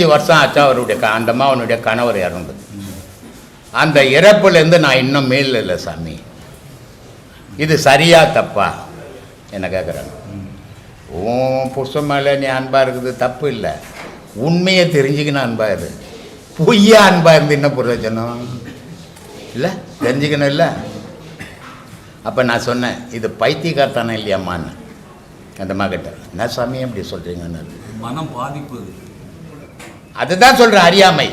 பதினஞ்சு வருஷம் ஆச்சு அவருடைய அந்த அம்மாவனுடைய கணவர் இறந்து அந்த இறப்புலேருந்து நான் இன்னும் மேல் இல்லை சாமி. இது சரியா தப்பா? என்ன கேட்குறாங்க உன் புருஷன் மேலே நீ அன்பாக இருக்குது தப்பு இல்லை. உண்மையை தெரிஞ்சுக்கணும் அன்பாக இரு. பொய்யா அன்பாக இருந்து என்ன பிரயோஜனம்? இல்லை தெரிஞ்சுக்கணும் இல்லை. அப்போ நான் சொன்னேன் இது பைத்தியக்காரத்தானே இல்லையாம்மான்னு. அந்த மகிட்ட என்ன சாமி அப்படி சொல்கிறீங்கன்னு மனம் பாதிப்பு அதுதான் சொல்கிறேன் அறியாமை.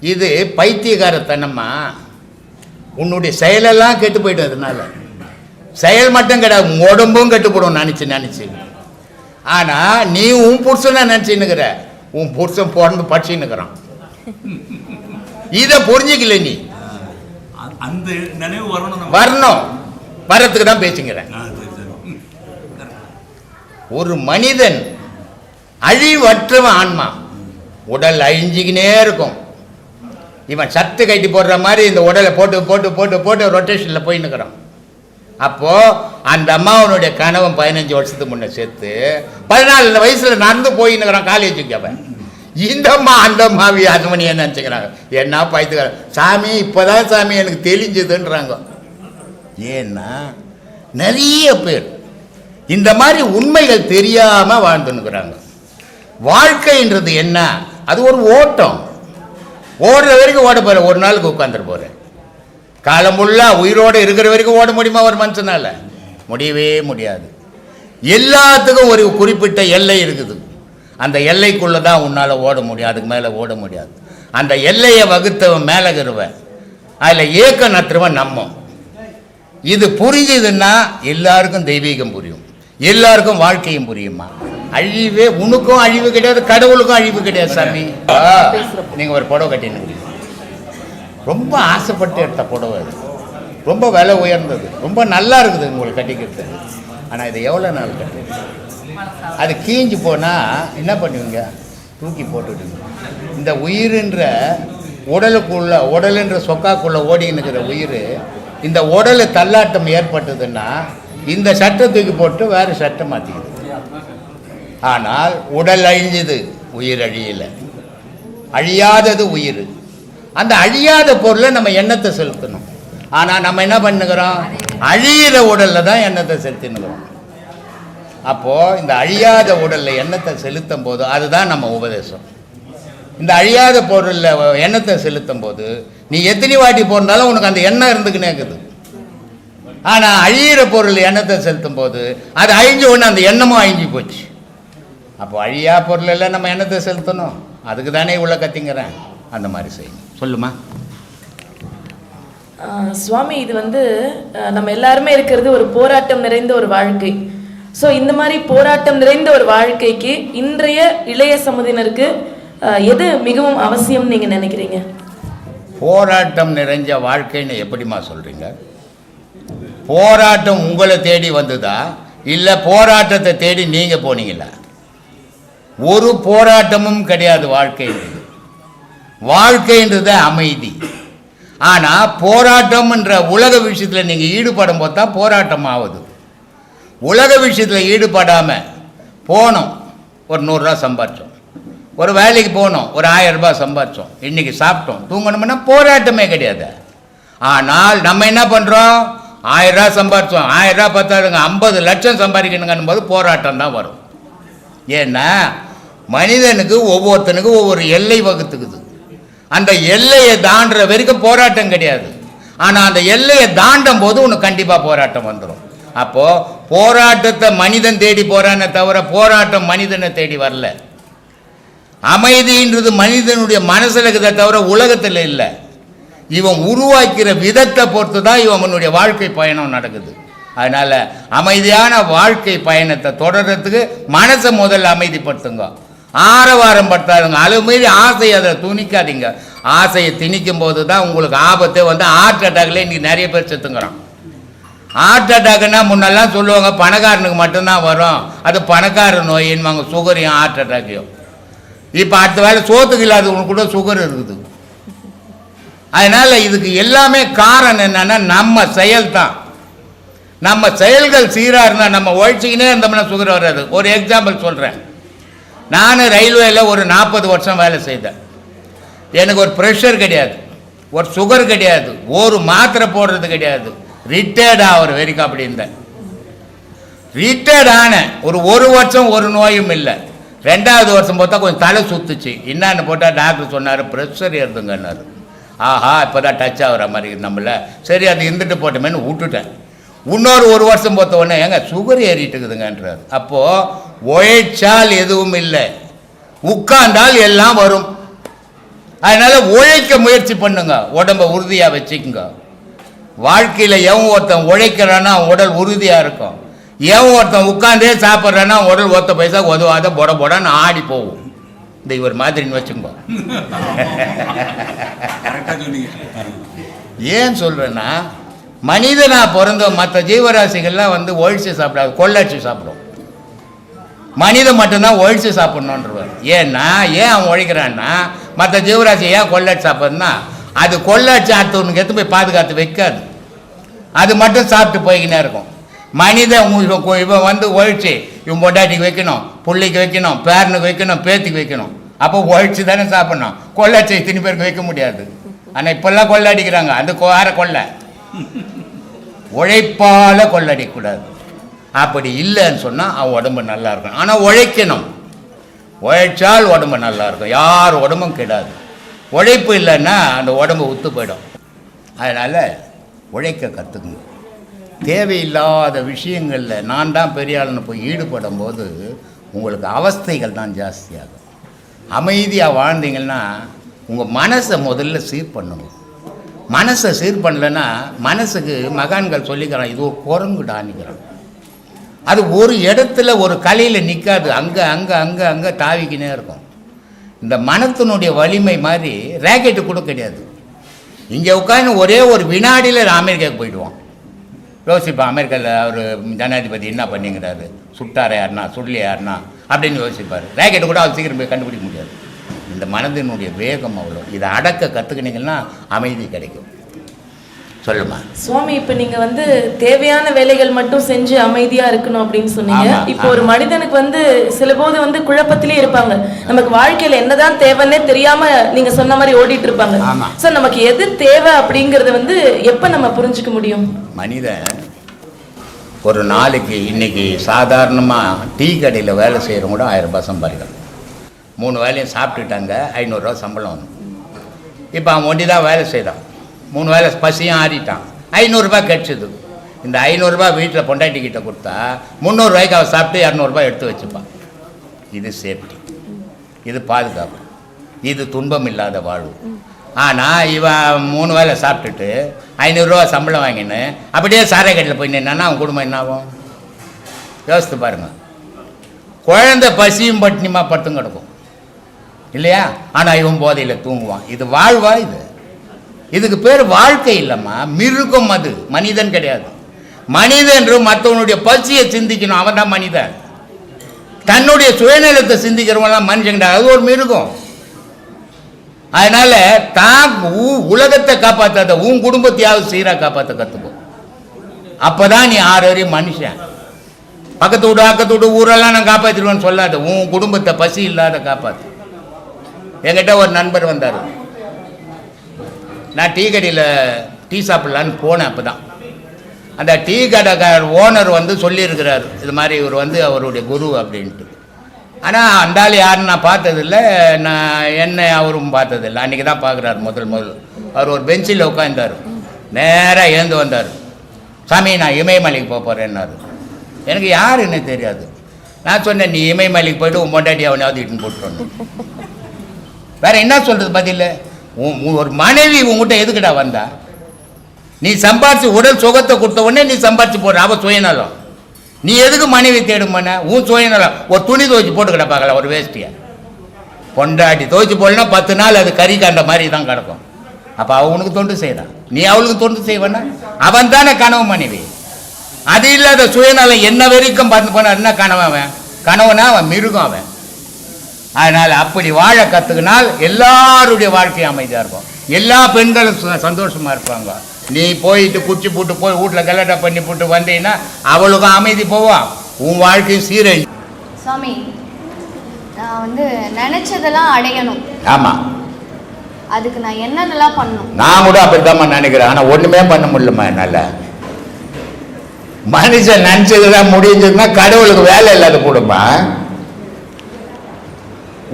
இது பைத்தியக்காரத்தனமா உன்னுடைய செயலெல்லாம் கெட்டு போயிடும் அதனால. செயல் மட்டும் கிடையாது உடம்பும் கெட்டு போடும் நினச்சி நினச்சி. ஆனால் நீ உன் புருஷனை நினச்சின்னுக்கிற. உன் புருஷன் பிறந்து படிச்சுன்னுக்கிறான் இதை புரிஞ்சுக்கல நீ. அந்த நினைவு வரணும். வரணும். வரத்துக்கு தான் பேசுங்கிறேன். ஒரு மனிதன் அழிவற்றவன் ஆன்மா. உடல் அழிஞ்சிக்கினே இருக்கும். இவன் சத்து கட்டி போடுற மாதிரி இந்த உடலை போட்டு போட்டு போட்டு போட்டு ரொட்டேஷனில் போய் நிற்கிறான் அப்போது அந்த அம்மாவனுடைய கணவன் பதினஞ்சு வருஷத்துக்கு முன்னே செத்து பதினாலு வயசில் நடந்து போய் நிற்கிறான் காலேஜுக்கு அவன். இந்த அம்மா அந்த அம்மாவி அதுமணி என்ன நினச்சிக்கிறாங்க? என்ன பயத்துக்கிறாங்க சாமி இப்போதான் சாமி எனக்கு தெளிஞ்சதுன்றாங்க. ஏன்னா நிறைய பேர் இந்த மாதிரி உண்மைகள் தெரியாமல் வாழ்ந்துன்னுக்குறாங்க. வாழ்க்கைன்றது என்ன? அது ஒரு ஓட்டம். ஓடுற வரைக்கும் ஓட போகிற ஒரு நாளுக்கு உட்காந்துட்டு போகிறேன் காலம் ஃபுல்லாக உயிரோடு இருக்கிற வரைக்கும் ஓட முடியுமா ஒரு மனுஷனால? முடியவே முடியாது. எல்லாத்துக்கும் ஒரு குறிப்பிட்ட எல்லை இருக்குது. அந்த எல்லைக்குள்ளே தான் உன்னால் ஓட முடியும். அதுக்கு மேலே ஓட முடியாது. அந்த எல்லையை வகுத்தவன் மேலே கருவன் அதில் ஏக்க நத்துறவன் நம்ம. இது புரிஞ்சுதுன்னா எல்லாருக்கும் தெய்வீகம் புரியும். எல்லாருக்கும் வாழ்க்கையும் புரியுமா? அழிவே உனக்கும் அழிவு கிடையாது கடவுளுக்கும் அழிவு கிடையாது சாமி. ஆ, நீங்க ஒரு புடவை கட்டினீங்க. ரொம்ப ஆசைப்பட்டு எடுத்த புடவை அது. ரொம்ப விலை உயர்ந்தது. ரொம்ப நல்லா இருக்குது உங்களுக்கு கட்டிக்கிறது ஆனால் இது எவ்வளோ நாள் கட்டு அது கீஞ்சு போனால் என்ன பண்ணுவீங்க? தூக்கி போட்டுடுங்க இந்த உயிருன்ற உடலுக்குள்ள உடலுன்ற சொக்காக்குள்ள ஓடின்னு இருக்கிற உயிர் இந்த உடல் தள்ளாட்டம் ஏற்பட்டதுன்னா இந்த சட்டை தூக்கி போட்டு வேறு சட்டை மாற்றிக்குது ஆனால் உடல் அழிஞ்சுது உயிர் அழியலை அழியாதது உயிர். அந்த அழியாத பொருளை நம்ம எண்ணத்தை செலுத்தணும். ஆனால் நம்ம என்ன பண்ணுகிறோம்? அழியிற உடலில் தான் எண்ணத்தை செலுத்தினுக்கிறோம் அப்போது இந்த அழியாத உடலில் எண்ணத்தை செலுத்தும் போது அதுதான் நம்ம உபதேசம். இந்த அழியாத பொருளில் எண்ணத்தை செலுத்தும் போது நீ எத்தனை வாட்டி போனாலும் உனக்கு அந்த எண்ணம் இருந்துக்கினே இருக்குது. ஆனால் அழியிற பொருள் எண்ணத்தை செலுத்தும் போது அது அழிஞ்ச உடனே அந்த எண்ணமும் அழிஞ்சு போச்சு. அப்போ அழியா பொருள் எல்லாம் நம்ம எண்ணத்தை செலுத்தணும்? அதுக்கு தானே இவ்வளோ கத்திங்கிறேன். அந்த மாதிரி செய்யணும் சொல்லுமா? சுவாமி இது வந்து நம்ம எல்லாருமே இருக்கிறது ஒரு போராட்டம் நிறைந்த ஒரு வாழ்க்கை. ஸோ இந்த மாதிரி போராட்டம் நிறைந்த ஒரு வாழ்க்கைக்கு இன்றைய இளைய சமுதியினருக்கு எது மிகவும் அவசியம் நீங்க நினைக்கிறீங்க? போராட்டம் நிறைஞ்ச வாழ்க்கைன்னு எப்படிம்மா சொல்கிறீங்க போராட்டம் உங்களை தேடி வந்ததா? இல்லை போராட்டத்தை தேடி நீங்கள் போனீங்களா? ஒரு போராட்டமும் கிடையாது வாழ்க்கைன்றது வாழ்க்கைன்றது அமைதி. ஆனால் போராட்டம்ன்ற உலக விஷயத்தில் நீங்கள் ஈடுபடும் போது தான் போராட்டம் ஆகுது உலக விஷயத்தில் ஈடுபடாமல் போனோம் ஒரு நூறுரூவா சம்பாரித்தோம் ஒரு வேலைக்கு போனோம் ஒரு ஆயிரம் சம்பாரித்தோம் இன்றைக்கி சாப்பிட்டோம் தூங்கணும்னா போராட்டமே கிடையாது. ஆனால் நம்ம என்ன பண்ணுறோம் ஆயிரம் சம்பாரித்தோம் ஆயிரம் பத்தாதுங்க ஐம்பது லட்சம் சம்பாதிக்கணுங்கன்னும் போது போராட்டம் தான் வரும். ஏன்னா மனிதனுக்கு ஒவ்வொருத்தனுக்கும் ஒவ்வொரு எல்லை வகுத்துக்குது. அந்த எல்லையை தாண்டுற வரைக்கும் போராட்டம் கிடையாது. ஆனால் அந்த எல்லையை தாண்டும் போது உனக்கு கண்டிப்பாக போராட்டம் வந்துடும் அப்போது போராட்டத்தை மனிதன் தேடி போறானே தவிர போராட்டம் மனிதனை தேடி வரல. அமைதின்றது மனிதனுடைய மனசில் இருக்கிறத தவிர உலகத்தில் இல்லை. இவன் உருவாக்கிற விதத்தை பொறுத்து தான் இவனுடைய வாழ்க்கை பயணம் நடக்குது. அதனால் அமைதியான வாழ்க்கை பயணத்தை தொடர்றதுக்கு மனசை முதல்ல அமைதிப்படுத்துங்க. ஆரவாரம் படுத்தாதுங்க. அளவு மீறி ஆசையை அதை துணிக்காதீங்க. ஆசையை திணிக்கும் போது தான் உங்களுக்கு ஆபத்து வந்து ஹார்ட் அட்டாக்ல இன்றைக்கி நிறைய பேர் செத்துங்கிறான். ஹார்ட் அட்டாக்னா முன்னெல்லாம் சொல்லுவாங்க பணக்காரனுக்கு மட்டும்தான் வரும். அது பணக்கார நோயின்வாங்க சுகரையும் ஹார்ட் அட்டாக்கையும் இப்போ அடுத்த வேலை சோத்துக்கு இல்லாதவங்களுக்கு கூட சுகர் இருக்குது. அதனால் இதுக்கு எல்லாமே காரணம் என்னன்னா நம்ம செயல் தான் நம்ம செயல்கள் சீராக இருந்தால் நம்ம உழைச்சிக்கினே இருந்தோம்னா சுகர் வராது. ஒரு எக்ஸாம்பிள் சொல்கிறேன் நான் ரயில்வேல ஒரு நாற்பது வருஷம் வேலை செய்தேன். எனக்கு ஒரு ப்ரெஷர் கிடையாது. ஒரு சுகர் கிடையாது. ஒரு மாத்திரை போடுறது கிடையாது. ரிட்டையர்ட் ஆகிற வரைக்கும் அப்படி இருந்தேன். ரிட்டையர்ட் ஆனேன். ஒரு ஒரு வருஷம் ஒரு நோயும் இல்லை. ரெண்டாவது வருஷம் பார்த்தா கொஞ்சம் தலை சுத்துச்சு. என்னன்னு போட்டால் டாக்டர் சொன்னார் ப்ரெஷர் ஏறுதுங்கன்னாரு. ஆஹா இப்போ தான் டச் ஆகிற மாதிரி நம்மள. சரி அது இருந்துட்டு போட்டோமேன்னு விட்டுட்டேன். இன்னொரு ஒரு வருஷம் பார்த்த உடனே ஏங்க சுகர் ஏறிட்டு இருக்குதுங்கன்றார் அப்போது உழைச்சால் எதுவும் இல்லை. உட்கார்ந்தால் எல்லாம் வரும். அதனால உழைக்க முயற்சி பண்ணுங்க. உடம்ப உறுதியாக வச்சுக்கோங்க. வாழ்க்கையில் எவன் ஒருத்தன் உழைக்கிறான்னா அவன் உடல் உறுதியாக இருக்கும். எவன் ஒருத்தன் உட்காந்தே சாப்பிட்றான்னா உடல் ஒத்த பைசா உதவாத பொட பொடன்னு ஆடி போகும். இந்த இவர் மாதிரின்னு சொன்னீங்க. ஏன் சொல்கிறேன்னா மனிதனாக பிறந்த மற்ற ஜீவராசிகள்லாம் வந்து ஒழிச்சு சாப்பிடாது கொள்ளடிச்சு சாப்பிடும். மனிதன் மட்டும்தான் ஒழிச்சு சாப்பிட்ணுன்றவர் ஏன்னா ஏன் அவன் ஒழிக்கிறான்னா மற்ற ஜீவராசி ஏன் கொள்ளாட்சி சாப்பிட்றதுனா அது கொள்ளாட்சி ஆத்தவனுக்கு எடுத்து போய் பாதுகாத்து வைக்காது. அது மட்டும் சாப்பிட்டு போய்கினே இருக்கும். மனிதன் இவன் வந்து ஒழிச்சு இவன் பொட்டாட்டிக்கு வைக்கணும் புள்ளிக்கு வைக்கணும் பேரனுக்கு வைக்கணும் பேத்திக்கு வைக்கணும். அப்போ ஒழிச்சு தானே சாப்பிட்ணும். கொள்ளாட்சி இத்தனை பேருக்கு வைக்க முடியாது. ஆனால் இப்போல்லாம் கொள்ளாடிக்கிறாங்க அந்த வேற கொள்ளை. உழைப்பால் கொள்ளடிக்கூடாது அப்படி இல்லைன்னு சொன்னால் அவன் உடம்பு நல்லா இருக்கும் ஆனால் உழைக்கணும். உழைச்சால் உடம்பு நல்லா இருக்கும். யார் உடம்பும் கெடாது. உழைப்பு இல்லைன்னா அந்த உடம்பு ஒத்து போயிடும். அதனால் உழைக்க கற்றுக்குங்க தேவையில்லாத விஷயங்களில் நான் தான் பெரியாளுன்னு போய் ஈடுபடும் போது உங்களுக்கு அவஸ்தைகள் தான் ஜாஸ்தியாகும். அமைதியாக வாழ்ந்தீங்கன்னா உங்கள் மனசை முதல்ல சீர் பண்ணுங்க மனசை சீர் பண்ணலைன்னா மனசுக்கு மகான்கள் சொல்லிக்கிறான் இது ஒரு குரங்குடான்னுக்கிறான் அது ஒரு இடத்துல ஒரு கலையில் நிற்காது அங்கே அங்கே அங்கே அங்கே தாவிக்கினே இருக்கும். இந்த மனத்தினுடைய வலிமை மாதிரி ரேக்கெட்டு கூட கிடையாது. இங்கே உட்காந்து ஒரே ஒரு வினாடியில் அமெரிக்காவுக்கு போயிடுவான். யோசிப்பான் அமெரிக்காவில் அவர் ஜனாதிபதி என்ன பண்ணிங்கிறாரு? சுட்டாரே யாருனா சுடலி யாருனா அப்படின்னு யோசிப்பார். ரேக்கெட்டு கூட அவர் சீக்கிரம் போய் கண்டுபிடிக்க முடியாது. இந்த மனதினுடைய வேகம் அவ்வளோ இதை அடக்க கற்றுக்கினீங்கன்னா அமைதி கிடைக்கும். சொல்லுமா? சுவாமி இப்ப நீங்க வந்து தேவையான வேலைகள் மட்டும் செஞ்சு அமைதியா இருக்கணும் அப்படின்னு சொன்னீங்க. இப்போ ஒரு மனிதனுக்கு வந்து சில போது வந்து குழப்பத்திலே இருப்பாங்க. நமக்கு வாழ்க்கையில என்னதான் தேவைன்னே தெரியாம நீங்க சொன்ன மாதிரி ஓடிட்டு இருப்பாங்க. ஆமா. சோ நமக்கு எது தேவை அப்படிங்கறத வந்து எப்ப நம்ம புரிஞ்சுக்க முடியும்? மனிதன் ஒரு நாளைக்கு இன்னைக்கு சாதாரணமாக டீ கடையில் வேலை செய்கிறவங்க கூட ஆயிரம் ரூபாய் சம்பாதிக்கலாம் மூணு வேலையும் சாப்பிட்டுட்டாங்க ஐநூறுரூவா சம்பளம் வரும் இப்போ அவன் ஒண்டி தான் வேலை செய்கிறான் மூணு வேலை பசியும் ஆறிட்டான். ஐநூறுரூபா கிடச்சிது இந்த ஐநூறுரூபா வீட்டில் பொண்டாட்டிக்கிட்ட கொடுத்தா முந்நூறுரூவாய்க்கு அவன் சாப்பிட்டு இரநூறுபா எடுத்து வச்சுப்பான். இது சேஃப்டி. இது பாதுகாப்பு. இது துன்பம் இல்லாத வாழ்வு. ஆனால் இவன் மூணு வேலை சாப்பிட்டுட்டு ஐநூறுரூவா சம்பளம் வாங்கின்னு அப்படியே சாரை கடையில் போய் நின்னா அவன் குடும்பம் என்ன ஆகும்? யோசித்து பாருங்கள் குழந்தை பசியும் பட்டினிமா பட்டும் கிடக்கும். இல்லையா? ஆனால் இவன் போதையில் தூங்குவான். இது வாழ்வா இது? இதுக்கு பேர் வாழ்க்கை இல்லைம்மா. மிருகம் அது. மனிதன் கிடையாது. மனிதன் மற்றவனுடைய பசியை சிந்திக்கணும். அவன் தான் மனிதன். தன்னுடைய சுயநலத்தை சிந்திக்கிறவங்களாம் மனுஷங்கடா அது ஒரு மிருகம். அதனால தான் உ- உலகத்தை காப்பாற்றாத உன் குடும்பத்தையாவது சீராக காப்பாற்ற கற்றுக்கோ அப்போதான் நீ ஆறு வரையும் மனுஷன். பக்கத்து வீடு அக்கத்து வீடு ஊரெல்லாம் நான் காப்பாற்றிடுவேன்னு சொல்லாத. உன் குடும்பத்தை பசி இல்லாத காப்பாற்று என்கிட்ட ஒரு நண்பர் வந்தார். நான் டீ கடையில் டீ சாப்பிட்லான்னு போனேன் அப்போ தான் அந்த டீ கடைக்கார் ஓனர் வந்து சொல்லியிருக்கிறார் இது மாதிரி இவர் வந்து அவருடைய குரு அப்படின்ட்டு. ஆனால் அந்த ஆள் யாரும் நான் பார்த்ததில்ல. நான் என்னை அவரும் பார்த்ததில்ல. அன்றைக்கி தான் பார்க்குறாரு முதல் முதல். அவர் ஒரு பெஞ்சில் உட்காந்தார் நேராக ஏந்து வந்தார். சாமி நான் இமயமலைக்கு போக போகிறேன்னாரு எனக்கு யாருன்னு தெரியாது. நான் சொன்னேன் நீ இமயமலைக்கு போயிட்டு உன் பொண்டாட்டி அவனையாவது இட்டுன்னு போட்டு வரணும் வேற என்ன சொல்றது பதில்? ஒரு மனைவி உங்ககிட்ட எதுக்குடா வந்தா? நீ சம்பாரிச்சு உடல் சுகத்தை கொடுத்த உடனே நீ சம்பாரிச்சு போடுற. அவ சுயநலம். நீ எதுக்கு மனைவி தேடும் பண்ண? உன் சுயநலம். ஒரு துணி துவைச்சு போட்டு கிடப்பாங்களா ஒரு வேஷ்டியை. பொண்டாட்டி துவைச்சு போடலன்னா பத்து நாள் அது கறி கண்ட மாதிரி தான் கிடக்கும். அப்போ அவனுக்கு தொண்டு செய்கிறான் நீ அவளுக்கு தொண்டு செய்வனா? அவன் தானே கனவு மனைவி. அது இல்லாத சுயநலம் என்ன வரைக்கும் பார்த்து போனா என்ன கனவு அவன்? கனவனா அவன்? மிருகம் அவன். அதனால் அப்படி வாழ கற்றுக்கினால் எல்லாருடைய வாழ்க்கையும் அமைதியாக இருக்கும். எல்லா பெண்களும் சு- சந்தோஷமா இருப்பாங்க. நீ போயிட்டு குச்சி போட்டு போய் வீட்டில் கலட்டை பண்ணி போட்டு வந்தீங்கன்னா அவளுக்கும் அமைதி போவான் உன் வாழ்க்கையும் சீரழி. சுவாமி நான் வந்து நினைச்சதெல்லாம் அடையணும். ஆமா. அதுக்கு நான் என்னென்னலாம் பண்ணணும்? நான் கூட அப்படித்தாம்மா நினைக்கிறேன். ஆனா ஒண்ணுமே பண்ண முடியலம்மா என்னால. மனுஷன் நினைச்சதுதான் முடிஞ்சதுன்னா கடவுளுக்கு வேலை இல்லாத கூடுமா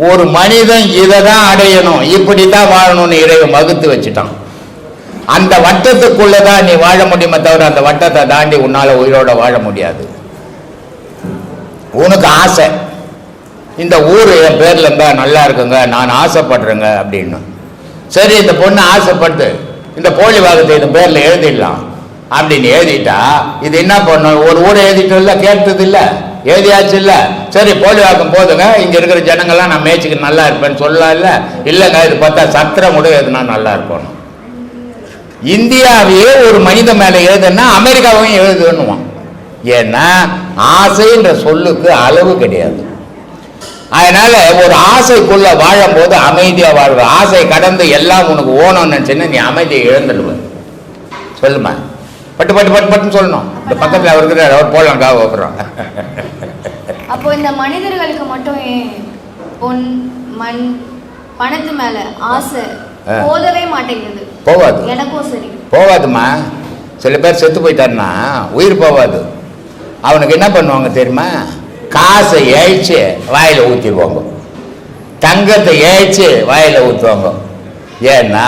ஒரு மனிதன் இதை தான் அடையணும் இப்படி தான் வாழணும்னு இறைவன் வகுத்து வச்சுட்டான். அந்த வட்டத்துக்குள்ள தான் நீ வாழ முடியுமே தவிர அந்த வட்டத்தை தாண்டி உன்னால உயிரோட வாழ முடியாது. உனக்கு ஆசை. இந்த ஊர் என் பேர்ல இருந்தா நல்லா இருக்குங்க நான் ஆசைப்படுறேங்க அப்படின்னு. சரி இந்த பொண்ணு ஆசைப்பட்டு இந்த போலி வாகத்தை இந்த பேர்ல எழுதிடலாம். அப்படின்னு எழுதிட்டா இது என்ன பண்ணும்? ஒரு ஊரை எழுதிட்டு இல்லை கேட்டது இல்லை எழுதியாச்சு இல்லை சரி போலி வாக்கம் போதுங்க. இங்கே இருக்கிற ஜனங்கள்லாம் நான் மேய்ச்சிக்கு நல்லா இருப்பேன்னு சொல்லலாம் இல்லை இல்லைங்க இது பார்த்தா சத்திரம் கூட எதுனா நல்லா இருக்கணும் இந்தியாவையே ஒரு மனித மேலே எழுதுன்னா அமெரிக்காவையும் எழுதுன்னுவான். ஏன்னா ஆசைன்ற சொல்லுக்கு அளவு கிடையாது. அதனால ஒரு ஆசைக்குள்ள வாழும்போது அமைதியா வாழ்வ ஆசை கடந்து எல்லாம் உனக்கு ஓணும்னு நினைச்சுன்னா நீ அமைதியை இழந்துடுவ. சொல்லுமா? பட்டு பட்டு பட்டு பட்டுன்னு சொல்லணும். இந்த பக்கத்துல அவர் இருக்கிறார் அவர் போலாம் காவ வைக்கிறோம் அப்போ இந்த மனிதர்களுக்கு மட்டும் பொன் மண் பணத்து மேல ஆசை. போதவே மாட்டேங்குது? போவாது எனக்கும் சரி. போவாதுமா சில பேர் செத்து போயிட்டாருன்னா உயிர் போவாது அவனுக்கு என்ன பண்ணுவாங்க தெரியுமா? காசை ஏய்ச்சி வாயில ஊற்றிடுவாங்க தங்கத்தை ஏய்ச்சி வாயில ஊற்றுவாங்க ஏன்னா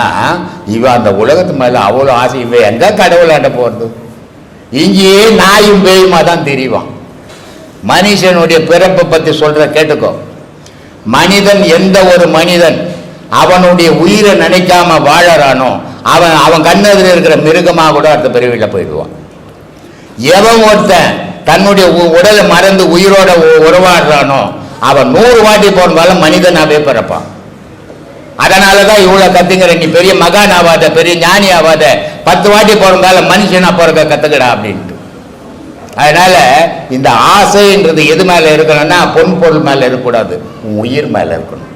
இவன் அந்த உலகத்து மேலே அவ்வளோ ஆசை இவன் எங்க கடவுளாண்ட போகிறது இங்கேயே நாயும் பேயுமா தான் தெரிவான். மனுஷனுடைய பிறப்பை பற்றி சொல்கிற கேட்டுக்கோ. மனிதன் எந்த ஒரு மனிதன் அவனுடைய உயிரை நினைக்காம வாழறானோ அவன் அவன் கண்ணதில் இருக்கிற மிருகமாக கூட அடுத்த பிரிவில் போயிடுவான். எவன் ஒருத்தன் தன்னுடைய உ- உடலை மறந்து உயிரோட உறவாடுறானோ அவன் நூறு வாட்டி போனாலும் மனிதனாகவே பிறப்பான். அதனாலதான் தான் இவ்வளோ கத்துங்கிற நீ பெரிய மகான் ஆவாத பெரிய ஞானி ஆவாத. பத்து வாட்டி பிறந்தாலும் மனுஷனா பிறக்க கத்துக்கடா அப்படின்ட்டு. அதனால இந்த ஆசைன்றது எது மேல இருக்கணும்னா பொன் பொருள் மேல இருக்கக்கூடாது. உன் உயிர் மேல இருக்கணும்.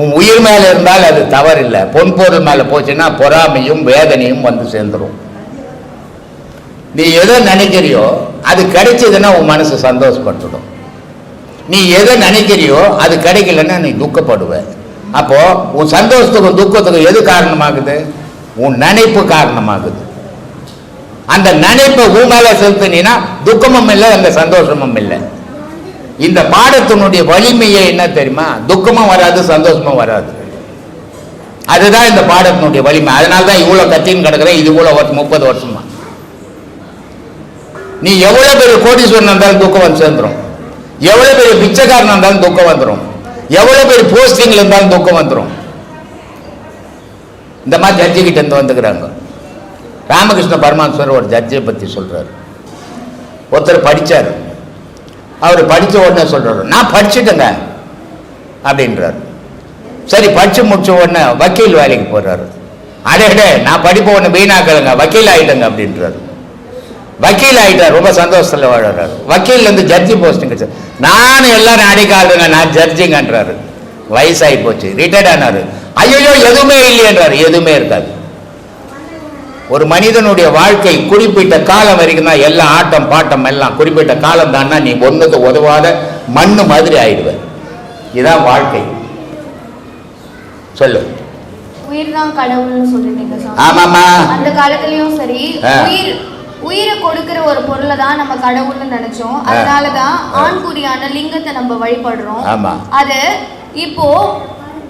உன் உயிர் மேல இருந்தால் அது தவறில்லை. பொன் பொருள் மேல போச்சுன்னா பொறாமையும் வேதனையும் வந்து சேர்ந்துடும் நீ எதை நினைக்கிறியோ அது கிடைச்சதுன்னா உன் மனசு சந்தோஷப்பட்டுடும். நீ எதை நினைக்கிறியோ அது கிடைக்கலன்னா நீ துக்கப்படுவேன் அப்போ உன் சந்தோஷத்துக்கும் துக்கத்துக்கும் எது காரணமாகுது? உன் நினைப்பு காரணமாகுது. அந்த நினைப்பை உன் மேலே செலுத்தினா துக்கமும் இல்லை அந்த சந்தோஷமும் இல்லை. இந்த பாடத்தினுடைய வலிமையே என்ன தெரியுமா? துக்கமும் வராது சந்தோஷமும் வராது. அதுதான் இந்த பாடத்தினுடைய வலிமை. அதனால தான் இவ்வளோ கத்தின்னு கிடக்குறேன் இது இவ்வளோ வருஷம் முப்பது வருஷமா. நீ எவ்வளவு பெரிய கோடீஸ்வரன் இருந்தாலும் துக்கம் வந்து சேர்ந்துரும். எவ்வளவு பெரிய பிச்சைக்காரன் இருந்தாலும் துக்கம் வந்துடும் எவ்வளவு பேர் போஸ்டிங்கில் இருந்தாலும் துக்கம் வந்துடும் இந்த மாதிரி ஜட்ஜி கிட்ட இருந்து வந்துக்கிறாங்க. ராமகிருஷ்ண பரமாஸ்வரர் ஒரு ஜட்ஜை பத்தி சொல்றாரு. ஒருத்தர் படித்தார் அவர் படித்த உடனே சொல்றாரு நான் படிச்சுட்டேங்க. அப்படின்றாரு. சரி படிச்சு முடிச்ச உடனே வக்கீல் வேலைக்கு போடுறாரு அடே நான் படிப்ப உடனே வீணாக்கலைங்க வக்கீல் ஆயிட்டேங்க அப்படின்றாரு. வக்கீல் ஆயிட்டார் ரொம்ப சந்தோஷத்துல வாழறாரு. வக்கீல்ல இருந்து ஜட்ஜி போஸ்டிங் கிடைச்சது நானும் எல்லாரும் அடிக்காதுங்க நான் ஜட்ஜிங்கன்றாரு வயசாகி போச்சு ரிட்டையர்ட் ஆனாரு. ஐயோ எதுவுமே இல்லையன்றாரு. எதுவுமே இருக்காது. ஒரு மனிதனுடைய வாழ்க்கை குறிப்பிட்ட காலம் வரைக்கும் தான் எல்லாம் ஆட்டம் பாட்டம் எல்லாம் குறிப்பிட்ட காலம் தான்னா நீ ஒண்ணுக்கு உதவாத மண்ணு மாதிரி ஆயிடுவ. இதான் வாழ்க்கை. சொல்லு. உயிர் தான் கடவுள்னு சொல்லிட்டீங்க சாமி. ஆமாம்மா. அந்த காலத்துலயும் சரி. உயிர் உயிரை கொடுக்கிற ஒரு பொருளை தான் நம்ம கடவுள்னு நினைச்சோம். அதனாலதான் ஆண்குறியான லிங்கத்தை நம்ம வழிபடுறோம். அது இப்போ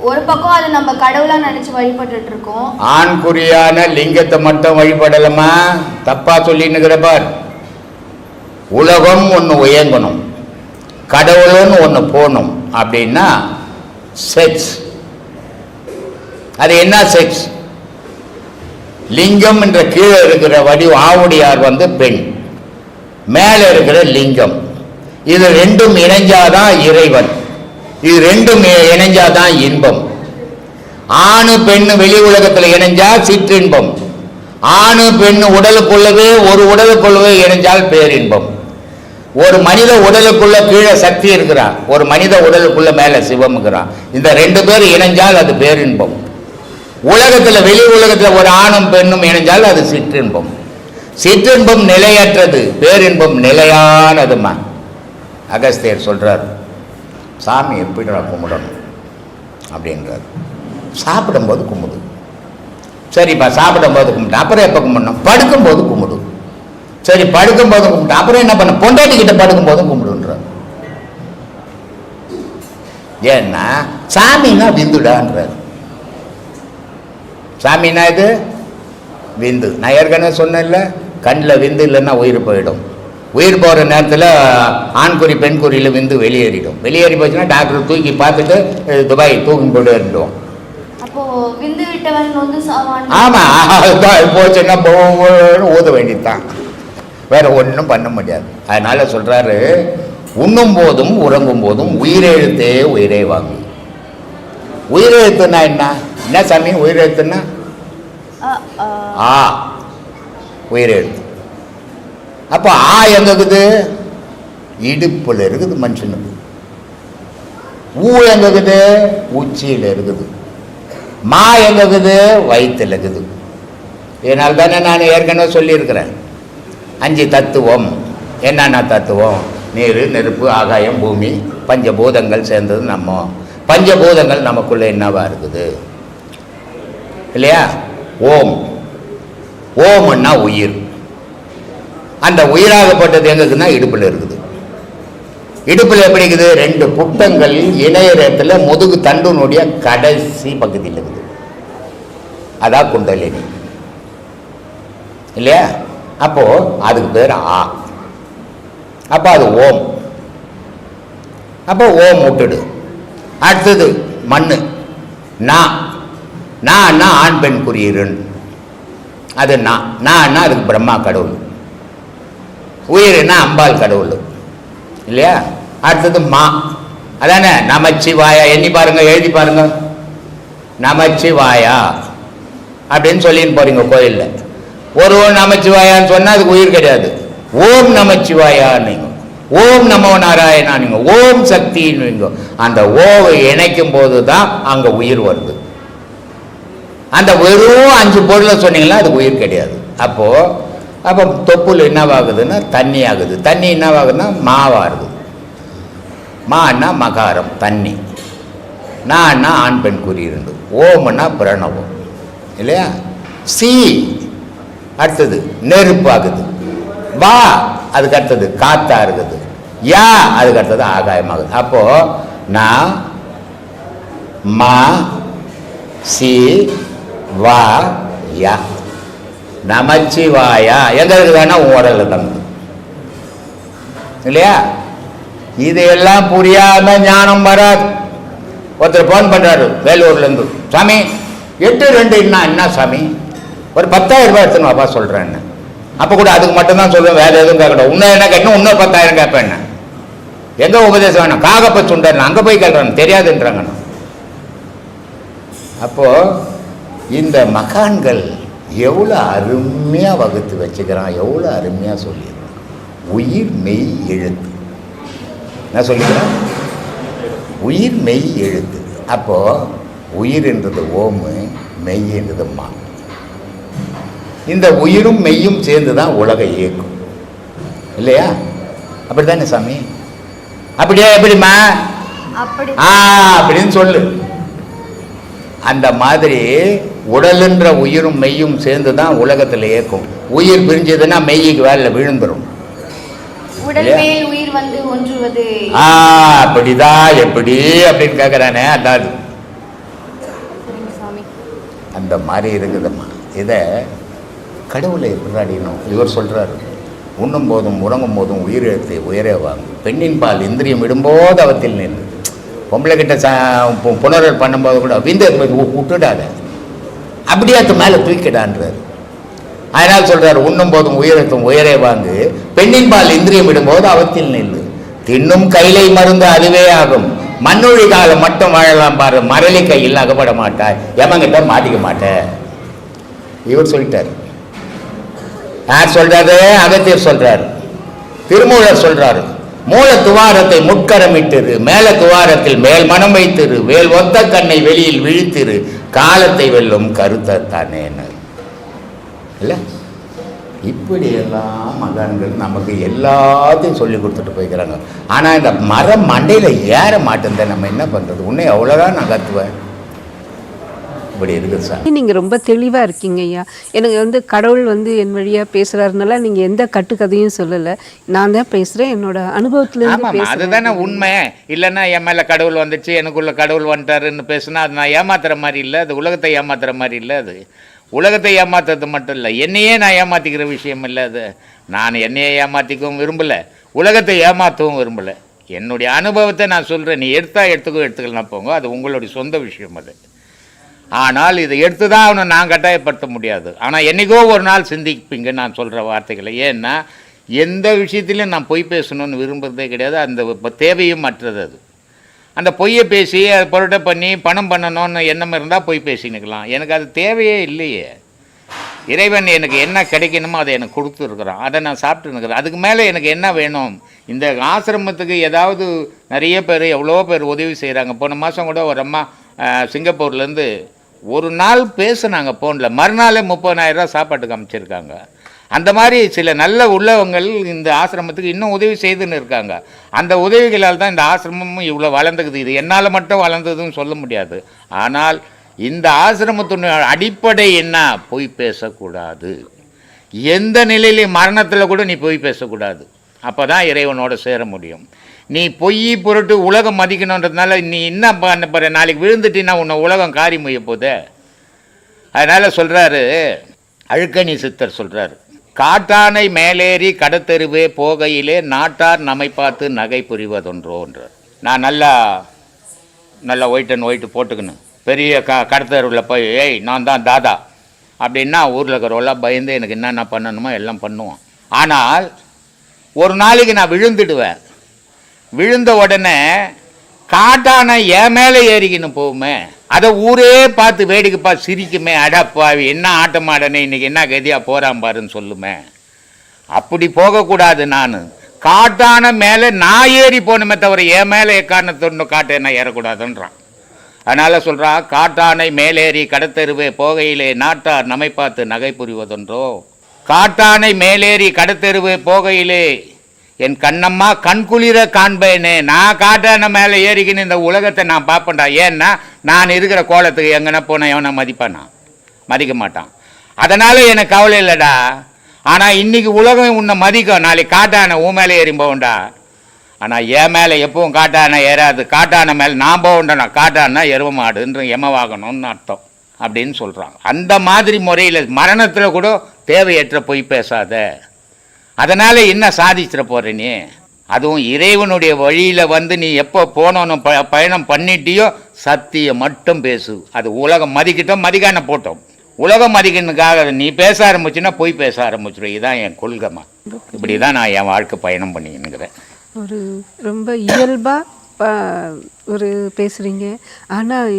ஒரு பக்கம் அதை நம்ம கடவுளா நினைச்சு வழிபட்டுட்டு இருக்கோம். ஆண் குறியான லிங்கத்தை மட்டும் வழிபடலமா தப்பா சொல்லின்னுக்கிற பார். உலகம் ஒன்று உயங்கணும். கடவுளுன்னு ஒன்று போகணும் அப்படின்னா செக்ஸ். அது என்ன செக்ஸ்? லிங்கம் என்ற கீழே இருக்கிற வடி ஆவுடையார் வந்து பெண். மேலே இருக்கிற லிங்கம். இது ரெண்டும் இணைஞ்சாதான் இறைவன். இது ரெண்டும் இணைஞ்சாதான் இன்பம். ஆணு பெண்ணு வெளி உலகத்தில் இணைஞ்சா சிற்றின்பம். ஆணு பெண்ணு உடலுக்குள்ளவே ஒரு உடலுக்குள்ளவே இணைஞ்சால் பேரின்பம். ஒரு மனித உடலுக்குள்ள கீழே சக்தி இருக்கிறான். ஒரு மனித உடலுக்குள்ள மேல சிவம் இருக்கிறான். இந்த ரெண்டு பேர் இணைஞ்சால் அது பேரின்பம். உலகத்தில் வெளி உலகத்தில் ஒரு ஆணும் பெண்ணும் இணைஞ்சால் அது சிற்றின்பம். சிற்றின்பம் நிலையற்றது பேரின்பம் நிலையானதுமா? அகஸ்தியர் சொல்றார் சாமி எப்படிடா கும்பிடணும்? அப்படின்றார். சாப்பிடும்போது கும்பிடு. சரிப்பா சாப்பிடும்போது கும்பிட்டு அப்புறம் எப்போ கும்பிடணும்? படுக்கும்போது கும்பிடு. சரி படுக்கும்போது கும்பிட்டு அப்புறம் என்ன பண்ண? பொண்டாட்டி கிட்ட படுக்கும்போதும் கும்பிடுன்றார். ஏன்னா சாமின்னா விந்துடான்றார். சாமின்னா இது? விந்து. நான் ஏற்கனவே சொன்னேன்ல கண்ணில் விந்து இல்லைன்னா உயிர் போயிடும். உயிர் போகிற நேரத்தில் ஆண்குறி பெண்குறியில் விந்து வெளியேறிடும். வெளியேறி போச்சுன்னா டாக்டர் தூக்கி பார்த்துட்டு "இது துபாய் தூக்கி போட்டு சாவான். ஆமாம் போச்சுன்னா ஊத வேண்டியதுதான். வேற ஒன்றும் பண்ண முடியாது. அதனால சொல்றாரு உண்ணும் போதும் உறங்கும் போதும் உயிரெழுத்தே உயிரே வாங்கு உயிரெழுத்துனா என்ன? என்ன சாமி? உயிரெழுத்துன்னா அ, உயிர் எழுத்து அப்போ ஆ எங்க இருக்குது? இடுப்பில் இருக்குது மனுஷனுக்கு ஊ எங்க இருக்குது? உச்சியில் இருக்குது. மா எங்க இருக்குது? வயிற்றில் இருக்குது. இதனால் தானே நான் ஏற்கனவே சொல்லியிருக்கிறேன். அஞ்சு தத்துவம். என்னென்ன தத்துவம்? நீர் நெருப்பு ஆகாயம் பூமி பஞ்சபூதங்கள் சேர்ந்தது நம்ம. பஞ்சபூதங்கள் நமக்குள்ளே என்னவா இருக்குது? இல்லையா? ஓம். ஓம்னா உயிர். அந்த உயிராகப்பட்டது எங்க இருக்குன்னா இடுப்பில் இருக்குது. இடுப்பில் எப்படி இருக்குது? ரெண்டு புட்டங்கள் இணையற இடத்துல முதுகு தண்டுனுடைய கடைசி பகுதியில் இருக்குது. அதான் குண்டலினி. இல்லையா? அப்போ அதுக்கு பேர் ஆ. அப்போ அது ஓம். அப்போ ஓம் விட்டுடு அடுத்தது மண் நான் நான்னா ஆண் பெண் குறியீருன்னு அது நான் நான்னா அதுக்கு பிரம்மா கடவுள். உயிர்னா அம்பாள் கடவுள். இல்லையா? அடுத்தது மா. அதானே? நமச்சிவாயா. எண்ணி பாருங்க எழுதி பாருங்க. நமச்சிவாயா. அப்படின்னு சொல்லின்னு போறீங்க கோயிலில். ஒரு ஓம் நமச்சிவாயான்னு சொன்னால் அதுக்கு உயிர் கிடையாது. ஓம் நமச்சிவாயான்னு ஓம் நமோ நாராயணானுங்க ஓம் சக்தின்னு அந்த ஓவை இணைக்கும் போது தான் அங்கே உயிர் வருது. அந்த வெறும் அஞ்சு பொருளை சொன்னீங்கன்னா அது உயிர் கிடையாது. அப்போது அப்போ தொப்புள் என்னவாகுதுன்னா தண்ணி ஆகுது. தண்ணி என்னவாகுதுன்னா மாவாகுது மான்னா மகாரம் தண்ணி. நான்னா ஆண் பெண் குறியிருந்து ஓம்னா பிரணவம். இல்லையா? சி அடுத்தது நெருப்பு ஆகுது. வா அதுக்கு அடுத்தது காத்தா இருக்குது. யா அதுக்கு அடுத்தது ஆகாயமாகுது அப்போது நான் மா சி வா யா. நமச்சிவாயா. எங்க இருக்குதுன்னா உன் உடல்ல தங்குது இல்லையா? இதையெல்லாம் புரியாம ஞானம் வராது. ஒருத்தர் ஃபோன் பண்றாரு வேலூர்ல இருந்து. சாமி எட்டு ரெண்டு என்ன என்ன சாமி? ஒரு பத்தாயிரம் ரூபாய் எடுத்துன்னு அப்பா சொல்றேன் அப்ப கூட அதுக்கு மட்டும்தான் சொல்லுவேன் வேறு எதுவும் கேட்கணும் இன்னும் என்ன கேட்கணும்? இன்னொரு பத்தாயிரம் கேட்பேன் என்ன. எங்க உபதேசம் வேணும்? காகப்ப சுண்டர் அங்க போய் கேட்கறேன் தெரியாதுன்றாங்க. அப்போது இந்த மகான்கள் எவ்வளோ அருமையாக வகுத்து வச்சுக்கிறான் எவ்வளோ அருமையாக சொல்லியிருக்கான். உயிர் மெய் எழுத்து. என்ன சொல்லிக்கிறேன்? உயிர் மெய் எழுத்து. அப்போ உயிர்ன்றது ஓமு மெய்ன்றது மா. இந்த உயிரும் மெய்யும் சேர்ந்து தான் உலகை இயக்கும். இல்லையா? அப்படித்தானே சாமி? அப்படியே எப்படிம்மா? அப்படி. ஆ அப்படின்னு சொல்லு. அந்த மாதிரி உடலுன்ற உயிரும் மெய்யும் சேர்ந்து தான் உலகத்தில் இயக்கும். உயிர் பிரிஞ்சதுன்னா மெய்யுக்கு வேலை ஆ அப்படிதான் எப்படி அப்படின்னு கேட்குறானே அதான் அந்த மாதிரி இருக்குதும்மா. இதை கடவுளை அடையணும் இவர் சொல்றாரு. உண்ணும் போதும் உறங்கும் போதும் உயிரெழுத்தை உயரே வாங்கு. பெண்ணின் பால் இந்திரியம் விடும்போது அவத்தில் நின்று. பொம்பளை கிட்ட ச பு- புணரல் பண்ணும்போது கூட விந்து விட்டுடாத. அப்படியே அது மேலே தூக்கிடான்றார் அதனால் சொல்கிறார் உண்ணும் போதும் உயிரத்தும் உயரே வாங்கு. பெண்ணின் பால் இந்திரியம் இடும்போது அவத்தில் நில்லு. தின்னும் கையிலை மருந்து அதுவே ஆகும். மண்ணொழி காலம் மட்டும் வாழலாம் பாரு. மரளி கையில் அகப்பட மாட்டாய். எமங்கிட்ட மாட்டிக்க மாட்டேன் இவர் சொல்லிட்டார். யார் சொல்றாரு? அகத்தியர் சொல்றாரு. திருமூலர் சொல்றாரு. மூல துவாரத்தை முட்கரமிட்டிரு மேல துவாரத்தில் மேல் மனம் வைத்திரு வேல் ஒத்த கண்ணை வெளியில் விழித்திரு காலத்தை வெல்லும் கருத்தத்தானேன்னு இல்ல? இப்படியெல்லாம் மகான்கள் நமக்கு எல்லாத்தையும் சொல்லி கொடுத்துட்டு போய்க்கிறாங்க. ஆனால் இந்த மரம் மண்டையில் ஏற மாட்டேன் நம்ம என்ன பண்ணுறது உன்னை அவ்வளோதான் நான் கத்துவேன் இப்படி இருக்குது சார். நீங்க ரொம்ப தெளிவா இருக்கீங்க ஐயா. எனக்கு வந்து கடவுள் வந்து என் வழியா பேசுறாருனால நீங்க எந்த கட்டுக்கதையும் சொல்லல. நான் தான் பேசுறேன் என்னோட அனுபவத்துல இருந்து ஆமாம் அதுதானே உண்மை. இல்லைன்னா என் மேலே கடவுள் வந்துச்சு எனக்குள்ள கடவுள் வந்துட்டாருன்னு பேசுனா அது நான் ஏமாத்துற மாதிரி இல்லை அது உலகத்தை ஏமாத்துற மாதிரி இல்லை அது. உலகத்தை ஏமாத்துறது மட்டும் இல்லை என்னையே நான் ஏமாத்திக்கிற விஷயம் இல்லை அது. நான் என்னையே ஏமாத்திக்கவும் விரும்பலை உலகத்தை ஏமாற்றவும் விரும்பலை. என்னுடைய அனுபவத்தை நான் சொல்கிறேன் நீ எடுத்தா எடுத்துக்கோ எடுத்துக்கலாம் போங்க. அது உங்களுடைய சொந்த விஷயம் அது. ஆனால் இதை எடுத்து தான் அவனை நான் கட்டாயப்படுத்த முடியாது. ஆனால் என்றைக்கோ ஒரு நாள் சிந்திப்பீங்க நான் சொல்கிற வார்த்தைகளை. ஏன்னா எந்த விஷயத்துலையும் நான் பொய் பேசணும்னு விரும்புகிறதே கிடையாது. அந்த தேவையும் மற்றது அது. அந்த பொய்யை பேசி அதை பொருட்டை பண்ணி பணம் பண்ணணும்னு எண்ணம் இருந்தால் பொய் பேசினுக்கலாம். எனக்கு அது தேவையே இல்லையே. இறைவன் எனக்கு என்ன கிடைக்கணுமோ அதை எனக்கு கொடுத்துருக்குறான். அதை நான் சாப்பிட்டுருக்கிறேன். அதுக்கு மேலே எனக்கு என்ன வேணும்? இந்த ஆசிரமத்துக்கு ஏதாவது நிறைய பேர் எவ்வளோ பேர் உதவி செய்கிறாங்க போன மாதம் கூட ஒரு அம்மா சிங்கப்பூர்லேருந்து ஒரு நாள் பேசுனாங்க ஃபோனில் மறுநாளே முப்பதாயிரரூவா சாப்பாட்டுக்கு அமைச்சிருக்காங்க. அந்த மாதிரி சில நல்ல உள்ளவங்கள் இந்த ஆசிரமத்துக்கு இன்னும் உதவி செய்துன்னு இருக்காங்க. அந்த உதவிகளால் தான் இந்த ஆசிரமமும் இவ்வளோ வளர்ந்துக்குது. இது என்னால் மட்டும் வளர்ந்ததுன்னு சொல்ல முடியாது. ஆனால் இந்த ஆசிரமத்தினுடைய அடிப்படை என்ன? பொய் பேசக்கூடாது. எந்த நிலையிலையும் மரணத்தில் கூட நீ பொய் பேசக்கூடாது. அப்போ தான் இறைவனோடு சேர முடியும். நீ பொய் பொருட்டு உலகம் மதிக்கணுன்றதுனால நீ என்ன பண்ண போற? நாளைக்கு விழுந்துட்டின்னா உன்னை உலகம் காரி முய்ய போதே அதனால் சொல்கிறாரு அழுக்கணி சித்தர் சொல்கிறாரு காட்டானை மேலேறி கடத்தெருவே போகையிலே நாட்டார் நம்மை பார்த்து நகை புரிவதொன்றோன்றார் நான் நல்லா நல்லா ஒயிட் அண்ட் ஒயிட்டு போட்டுக்கணும். பெரிய க கடத்தெருவில் போய் ஏய் நான் தான் தாதா. அப்படின்னா ஊரில் இருக்கிறவெல்லாம் பயந்து எனக்கு என்னென்ன பண்ணணுமோ எல்லாம் பண்ணுவோம் ஆனால் ஒரு நாளைக்கு நான் விழுந்துடுவேன். விழுந்த உடனே காட்டான என் மேலே ஏறிக்கின்னு போகுமே. அதை ஊரே பார்த்து வேடிக்கைப்பா சிரிக்குமே. அடப்பாவி என்ன ஆட்டம் ஆடனே இன்னைக்கு என்ன கதியாக போகிறான் பாருன்னு சொல்லுமே. அப்படி போகக்கூடாது நான். காட்டான மேலே நான் ஏறி போகணுமே தவிர என் மேலே எக்காரணத்தொன்னு காட்டை நான் ஏறக்கூடாதுன்றான். அதனால் சொல்கிறான் காட்டானை மேலேறி கடத்தெருவே போகையிலே நாட்டார் நம்மை பார்த்து நகை புரிவதொன்றோ. காட்டானை மேலேறி கடத்தெருவே போகையிலே என் கண்ணம்மா கண்குளிர காண்பேனே. நான் காட்டான மேலே ஏறிக்கின்னு இந்த உலகத்தை நான் பார்ப்பேன்டா. ஏன்னா நான் இருக்கிற கோலத்துக்கு எங்கன்னா போனேன் எவனை மதிப்பானா? மதிக்க மாட்டான். அதனால் எனக்கு கவலை இல்லைடா. ஆனால் இன்றைக்கி உலகம் உன்னை மதிக்கும். நாளைக்கு காட்டான உன் மேலே ஏறி போகும்டா. ஆனால் என் மேலே எப்பவும் காட்டான ஏறாது. காட்டான மேலே நான் போகண்டா நான் காட்டானா எருவ மாடுன்ற எமவாகணும்னு அர்த்தம். அப்படின்னு சொல்கிறாங்க அந்த மாதிரி முறையில் மரணத்தில் கூட தேவையற்ற பொய் பேசாத. அதனால் என்ன சாதிச்சிட போகிற நீ? அதுவும் இறைவனுடைய வழியில் வந்து நீ எப்போ போனோன்னு ப பயணம் பண்ணிட்டியோ சத்தியம் மட்டும் பேசு. அது உலகம் மதிக்கிட்டோம் மதிக்கான போட்டோம். உலகம் மதிக்கணுக்காக நீ பேச ஆரம்பிச்சுன்னா போய் பேச ஆரம்பிச்சிடும் இதுதான் என் கொள்கைமா இப்படி தான் நான் என் வாழ்க்கை பயணம் பண்ணிக்கிறேன் ஒரு ரொம்ப இயல்பாக ஒரு பேசுகிறீங்க ஆனால்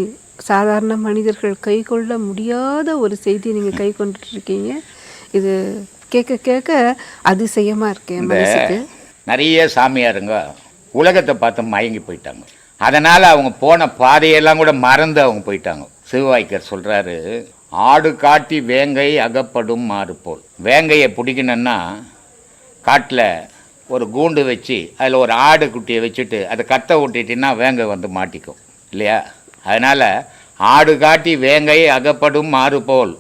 சாதாரண மனிதர்கள் கை கொள்ள முடியாத ஒரு செய்தி நீங்கள் கை கொண்டுட்டு இருக்கீங்க. இது கேட்க கேட்க அதிசயமா இருக்கு என் இந்த மனசுக்கு. நிறைய சாமியாருங்க உலகத்தை பார்த்து மயங்கி போயிட்டாங்க. அதனால் அவங்க போன பாதையெல்லாம் கூட மறந்து அவங்க போயிட்டாங்க. சிவவாய்க்கர் சொல்கிறாரு ஆடு காட்டி வேங்கை அகப்படும் மாறு போல். வேங்கையை பிடிக்கணுன்னா காட்டில் ஒரு கூண்டு வச்சு அதில் ஒரு ஆடு குட்டியை வச்சுட்டு அதை கத்த விட்டுட்டின்னா வேங்கை வந்து மாட்டிக்கும் இல்லையா? அதனால் ஆடு காட்டி வேங்கை அகப்படும் மாறு போல்.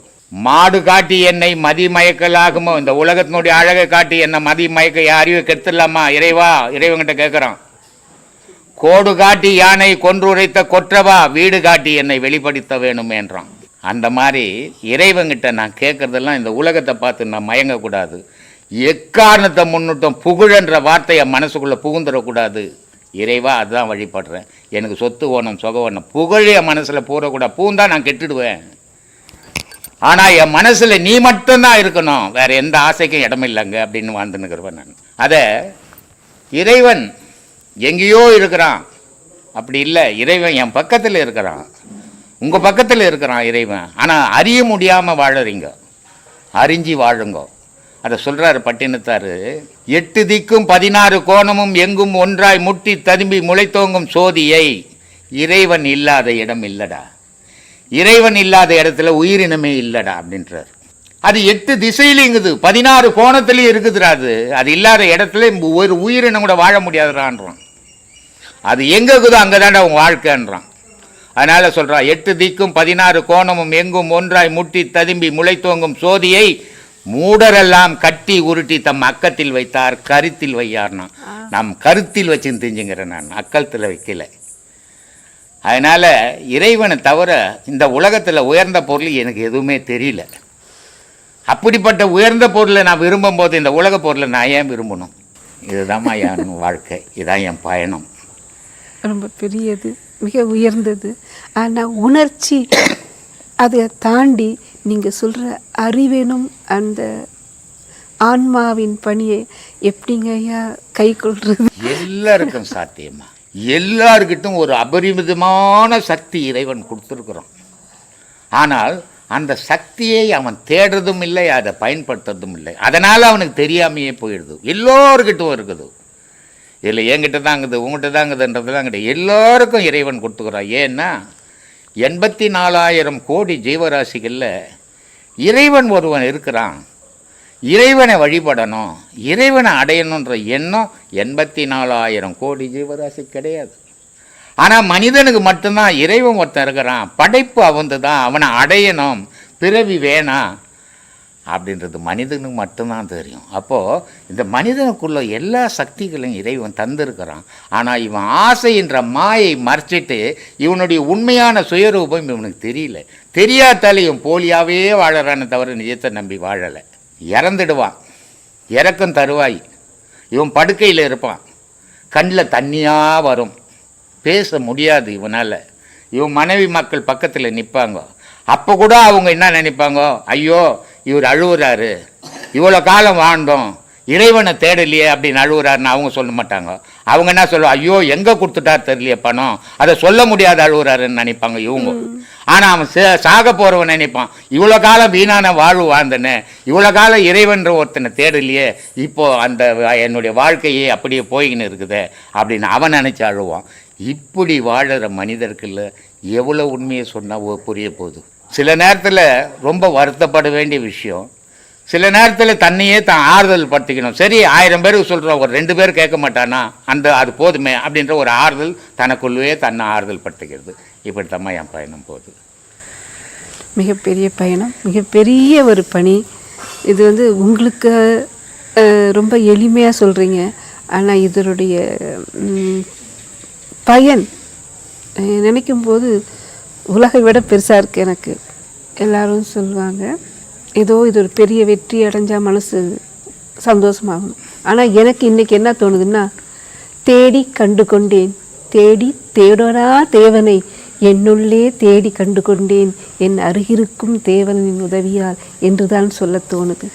மாடு காட்டி என்னை மதி மயக்கலாகுமோ இந்த உலகத்தினுடைய அழகை காட்டி என்னை மதி மயக்க அறிவை கெடுத்துடலாமா? இறைவா இறைவங்கிட்ட கேட்குறான் கோடு காட்டி யானை கொன்றுரைத்த கொற்றவா? வீடு காட்டி என்னை வெளிப்படுத்த வேணும் என்றான். அந்த மாதிரி இறைவங்கிட்ட நான் கேட்குறதெல்லாம் இந்த உலகத்தை பார்த்து நான் மயங்கக்கூடாது. எக்காரணத்தை முன்னிட்டும் புகழன்ற வார்த்தையை மனசுக்குள்ளே புகுந்துடக்கூடாது. இறைவா அதுதான் வழிபடுறேன். எனக்கு சொத்து ஓனம் சொக ஓணும் புகழ் என் மனசில் பூரக்கூடாது. பூந்தா நான் கெட்டுடுவேன். ஆனால் என் மனசில் நீ மட்டும்தான் இருக்கணும். வேற எந்த ஆசைக்கும் இடமில்லைங்க அப்படின்னு வாழ்ந்துன்னுக்கிறவன் நான். அதை இறைவன் எங்கேயோ இருக்கிறான். அப்படி இல்லை இறைவன் என் பக்கத்தில் இருக்கிறான். உங்கள் பக்கத்தில் இருக்கிறான் இறைவன். ஆனால் அறிய முடியாமல் வாழறீங்க. அறிஞ்சி வாழுங்க. அதை சொல்கிறாரு பட்டினத்தாரு எட்டு திக்கும் பதினாறு கோணமும் எங்கும் ஒன்றாய் முட்டி ததும்பி முளைத்தோங்கும் சோதியை இறைவன் இல்லாத இடம் இல்லடா. இறைவன் இல்லாத இடத்துல உயிரினமே இல்லடா அப்படின்றார். அது எட்டு திசையிலிங்குது. பதினாறு கோணத்திலையும் இருக்குதுடா அது. அது இல்லாத இடத்துல ஒரு உயிரினம் கூட வாழ முடியாதுடான்றான். அது எங்க இருக்குதோ அங்கே உன் வாழ்க்கைன்றான். அதனால சொல்றான் எட்டு திக்கும் பதினாறு கோணமும் எங்கும் ஒன்றாய் முட்டி ததும்பி முளைத்தோங்கும் சோதியை மூடரெல்லாம் கட்டி உருட்டி தம் அக்கத்தில் வைத்தார் கருத்தில் வையார்னா நம் கருத்தில் வச்சு தெரிஞ்சுங்கிறேன் நான். அக்கத்தில் வைக்கல. அதனால இறைவனை தவிர இந்த உலகத்தில் உயர்ந்த பொருள் எனக்கு எதுவுமே தெரியல. அப்படிப்பட்ட உயர்ந்த பொருளை நான் விரும்பும் போது இந்த உலக பொருளை நான் ஏன் விரும்பணும்? இதுதாம்மா என் வாழ்க்கை இதுதான் என் பயணம். ரொம்ப பெரியது மிக உயர்ந்தது. ஆனால் உணர்ச்சி அதை தாண்டி நீங்கள் சொல்கிற அறிவெனும் அந்த ஆன்மாவின் பணியை எப்படிங்க ஐயா கை கொள்றது? எல்லாருக்கும் சாத்தியமா? எல்லார்கிட்டும் ஒரு அபரிமிதமான சக்தி இறைவன் கொடுத்துருக்குறான் ஆனால் அந்த சக்தியை அவன் தேடுறதும் இல்லை அதை பயன்படுத்துறதும் இல்லை. அதனால் அவனுக்கு தெரியாமையே போயிடுது. எல்லோருக்கிட்டும் இருக்குது. இதில் என்கிட்ட தாங்குது உங்ககிட்ட தாங்குதுன்றதுலாம் கிடையாது. எல்லோருக்கும் இறைவன் கொடுத்துக்கிறான். ஏன்னா எண்பத்தி நாலாயிரம் கோடி ஜீவராசிகளில் இறைவன் ஒருவன் இருக்கிறான். இறைவனை வழிபடணும் இறைவனை அடையணுன்ற எண்ணம் எண்பத்தி நாலாயிரம் கோடி ஜீவராசி கிடையாது. ஆனால் மனிதனுக்கு மட்டும்தான் இறைவன் ஒருத்தன் இருக்கிறான். படைப்பு அவந்து தான் அவனை அடையணும் பிறவி வேணாம் அப்படின்றது மனிதனுக்கு மட்டும்தான் தெரியும். அப்போது இந்த மனிதனுக்குள்ள எல்லா சக்திகளையும் இறைவன் தந்திருக்கிறான். ஆனால் இவன் ஆசைன்ற மாயை மறைச்சிட்டு இவனுடைய உண்மையான சுயரூபம் இவனுக்கு தெரியல. தெரியாதால இவன் போலியாகவே வாழறானே தவிர நிஜத்தை நம்பி வாழலை. இறந்துடுவான். இறக்கும் தருவாய். இவன் படுக்கையில் இருப்பான். கண்ணில் தண்ணியாக வரும். பேச முடியாது இவனால். இவன் மனைவி மக்கள் பக்கத்தில் நிற்பாங்க அப்போ கூட அவங்க என்ன நினைப்பாங்க? ஐயோ இவர் அழுகுறாரு இவ்வளோ காலம் வாழ்ந்தோம். இறைவனை தேடலையே அப்படின்னு அழுவுறாருன்னு அவங்க சொல்ல மாட்டாங்க. அவங்க என்ன சொல்லுவாங்க ஐயோ எங்கே கொடுத்துட்டார் தெரியலையே பணம்? அதை சொல்ல முடியாத அழுவுறாருன்னு நினைப்பாங்க இவங்க. ஆனால் அவன் சே- சாக போகிறவன் நினைப்பான் இவ்வளோ காலம் வீணான வாழ்வு வாழ்ந்தனே இவ்வளோ காலம் இறைவன்ற ஒருத்தனை தேடலையே இப்போ அந்த என்னுடைய வாழ்க்கையே அப்படியே போய்கின்னு இருக்குதே அப்படின்னு அவன் நினச்சி அழுவான். இப்படி வாழுற மனிதர்களில் எவ்வளோ உண்மையை சொன்னால் புரிய போகுது. சில நேரத்தில் ரொம்ப வருத்தப்பட வேண்டிய விஷயம் சில நேரத்தில் தன்னையே தான் ஆறுதல் படுத்திக்கணும். சரி ஆயிரம் பேருக்கு சொல்கிறோம் ஒரு ரெண்டு பேர் கேட்க மாட்டானா? அந்த அது போதுமே அப்படின்ற ஒரு ஆறுதல் தனக்குள்ளவே தன்னை ஆறுதல் படுத்திக்கிறது. இப்படி தான் என் பயணம் போகுது. மிகப்பெரிய பயணம் மிகப்பெரிய ஒரு பணி. இது வந்து உங்களுக்கு ரொம்ப எளிமையாக சொல்கிறீங்க ஆனால் இதனுடைய பயன் நினைக்கும் போது உலகை விட பெருசாக இருக்குது எனக்கு. எல்லாரும் சொல்லுவாங்க ஏதோ இது ஒரு பெரிய வெற்றி அடைஞ்சால் மனசு சந்தோஷமாகும். ஆனால் எனக்கு இன்னைக்கு என்ன தோணுதுன்னா தேடி கண்டு கொண்டேன் தேடி தேடரா தேவனை என்னுள்ளே தேடி கண்டு கொண்டேன் என் அருகிருக்கும் தேவனின் உதவியால் என்றுதான் சொல்லத் தோணுது.